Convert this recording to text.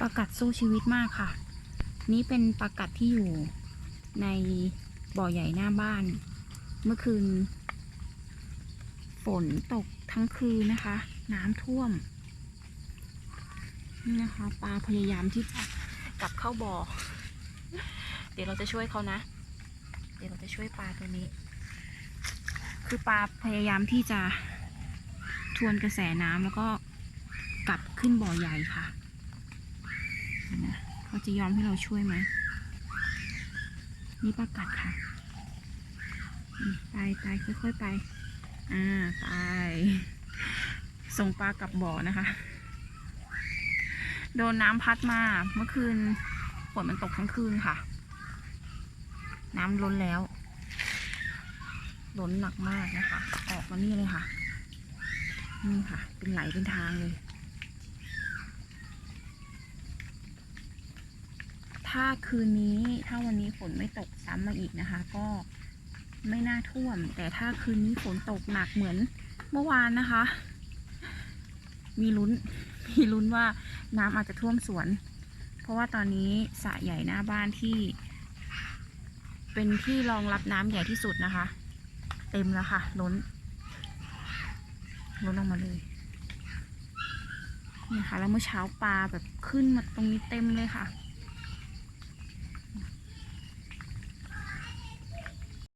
ปลากัดสู้ชีวิตมากค่ะ นี่เป็นปลากัดที่อยู่ในบ่อใหญ่หน้าบ้าน เมื่อคืน ฝนตกทั้งคืนนะคะ น้ำท่วม นี่นะคะ ปลาพยายามที่จะกลับเข้าบ่อ เดี๋ยวเราจะช่วยเขานะ เดี๋ยวเราจะช่วยปลาตัวนี้ คือปลาพยายามที่จะทวนกระแสน้ำแล้วก็กลับขึ้นบ่อใหญ่ค่ะ นะเขาจะยอมให้เราช่วยไหมนี่ปลากัดค่ะ ไปไปค่อยๆไป อ่า ไป ส่งปลากลับบ่อนะคะ โดนน้ำพัดมา เมื่อคืนฝนมันตกทั้งคืนค่ะ น้ำล้นแล้ว ล้นหนักมากนะคะ ออกมานี่เลยค่ะ นี่ค่ะ เป็นไหลเป็นทางเลย ถ้าคืนนี้ถ้าวันนี้ฝนไม่ตกซ้ำมาอีกนะคะ ก็ไม่น่าท่วม แต่ถ้าคืนนี้ฝนตกหนักเหมือนเมื่อวานนะคะ มีลุ้นมีลุ้นว่าน้ำอาจจะท่วมสวน เพราะว่าตอนนี้สระใหญ่หน้าบ้านที่ เป็นที่รองรับน้ำใหญ่ที่สุดนะคะ เต็มแล้วค่ะ ล้น ล้นออกมาเลยนี่ค่ะแล้วเมื่อเช้าปลาแบบขึ้นมาตรงนี้เต็มเลยค่ะ